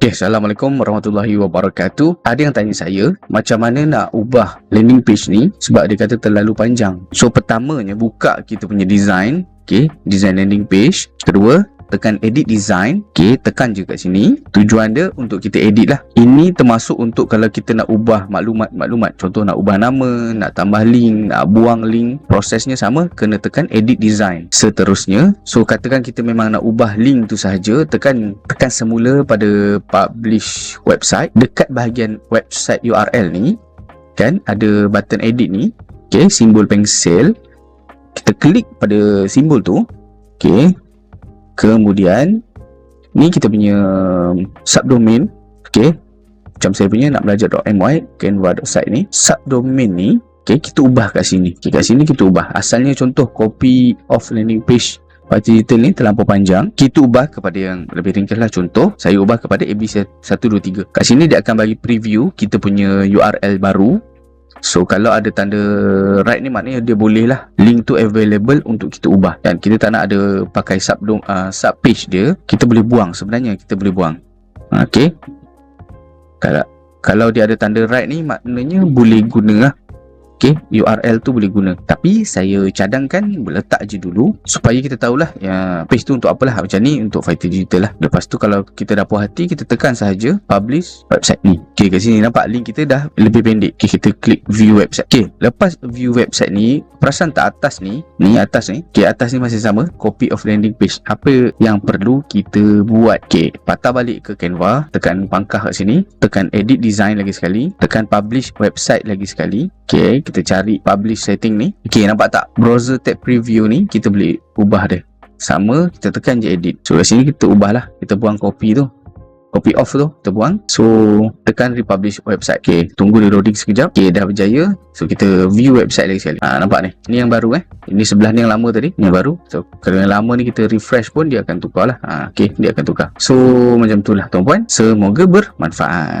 Okay, Assalamualaikum warahmatullahi wabarakatuh. Ada yang tanya saya, macam mana nak ubah landing page ni sebab dia kata terlalu panjang. So, pertamanya buka kita punya design. Okay, design landing page. Kedua, tekan edit design. Okay, tekan je kat sini. Tujuan dia untuk kita edit lah. Ini termasuk untuk kalau kita nak ubah maklumat-maklumat. Contoh nak ubah nama, nak tambah link, nak buang link. Prosesnya sama, kena tekan edit design. Seterusnya, so katakan kita memang nak ubah link tu sahaja, tekan tekan semula pada publish website. Dekat bahagian website URL ni, kan ada button edit ni. Okay, simbol pensel. Kita klik pada simbol tu. Okay, Kemudian ni kita punya subdomain. Okey. Macam saya punya nak belajar .my canva.site ni. Subdomain ni okey kita ubah kat sini. Okey kat sini kita ubah. Asalnya contoh copy of landing page. Parti digital ni terlampau panjang. Kita ubah kepada yang lebih ringkas lah. Contoh Saya ubah kepada ABC123 Kat sini dia akan bagi preview Kita punya URL baru So kalau ada tanda right ni maknanya dia boleh lah link tu available untuk kita ubah. Dan kita tak nak ada pakai sub uh, sub page dia kita boleh buang sebenarnya kita boleh buang. Okay kalau kalau dia ada tanda right ni maknanya boleh guna lah Okay, URL tu boleh guna. Tapi saya cadangkan Letak je dulu Supaya kita tahulah ya, Page tu untuk apalah Macam ni untuk Fighter Digital lah. Lepas tu kalau kita dah puas hati Kita tekan sahaja Publish website ni. Okay kat sini nampak link kita dah lebih pendek. Okay kita klik view website. Okay lepas view website ni Perasan tak atas ni Ni atas ni Okay atas ni masih sama Copy of landing page. Apa yang perlu kita buat? Okay patah balik ke Canva Tekan pangkah kat sini Tekan edit design lagi sekali Tekan publish website lagi sekali Okay kita cari publish setting ni. Ok nampak tak? Browser tab preview ni kita boleh ubah dia. Sama kita tekan je edit. So kat sini kita ubah lah kita buang copy tu. Copy off tu kita buang. So tekan republish website. Ok tunggu dia loading sekejap. Ok dah berjaya. So kita view website lagi sekali. Ha, nampak ni? Ni yang baru eh? Ini sebelah ni yang lama tadi ni yang baru. So kalau yang lama ni kita refresh pun dia akan tukar lah. Ha, ok dia akan tukar. So macam tu lah tuan puan semoga bermanfaat